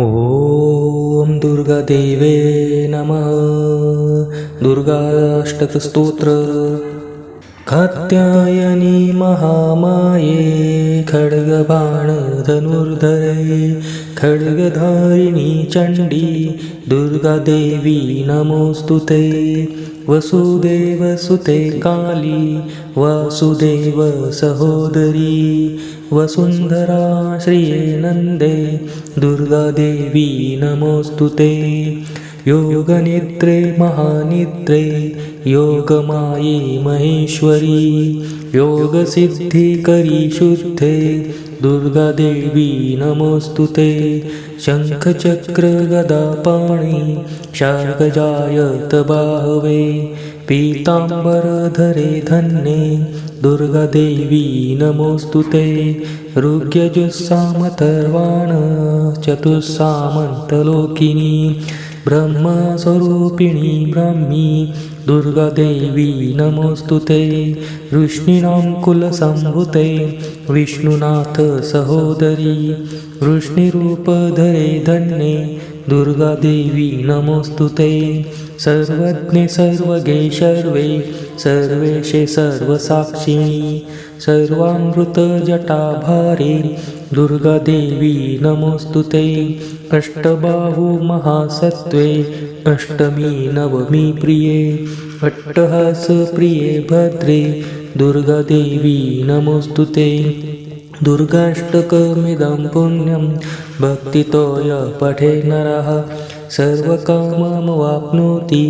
ॐ दुर्गादेवे नमः. दुर्गाष्टकस्तोत्र. कात्यायनी महामाये खड्गबाणधनुर्धरे खड्गधारिणी चण्डी दुर्गादेवी नमोऽस्तु ते। वसुदेवसुते काली वासुदेव सहोदरी। वसुन्धरा श्रिये नन्दे दुर्गादेवी नमोऽस्तु ते योगनिद्रे महानिद्रे योगमाये महेश्वरी योगसिद्धिकरी शुद्धे दुर्गादेवी नमोऽस्तु ते। शङ्खचक्रगदापाणि शार्गजायत बाहवे पीताम्बरधरे धन्ये दुर्गादेवी नमोऽस्तु ते। ऋग्यजुस्सामथर्वाण चतुस्सामन्तलोकिनी ब्रह्मस्वरूपिणी ब्राह्मी दुर्गादेवी नमोऽस्तु ते। वृष्णीनां कुलसम्भुते विष्णुनाथ सहोदरी। वृष्णिरूपधरे धन्ये दुर्गादेवी नमोस्तुते सर्वज्ञे सर्वगे सर्वे सर्वेशे सर्वसाक्षिणी सर्वामृतजटाभारे दुर्गादेवी नमोस्तुते अष्टबाहु महासत्वे अष्टमी नवमी प्रिये. अट्टहासप्रिये भद्रे दुर्गादेवी नमोस्तुते दुर्गाष्टकमिदं पुण्यं भक्तितो य पठे नरः। सर्वकाममवाप्नोति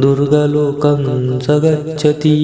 दुर्गलोकं स गच्छति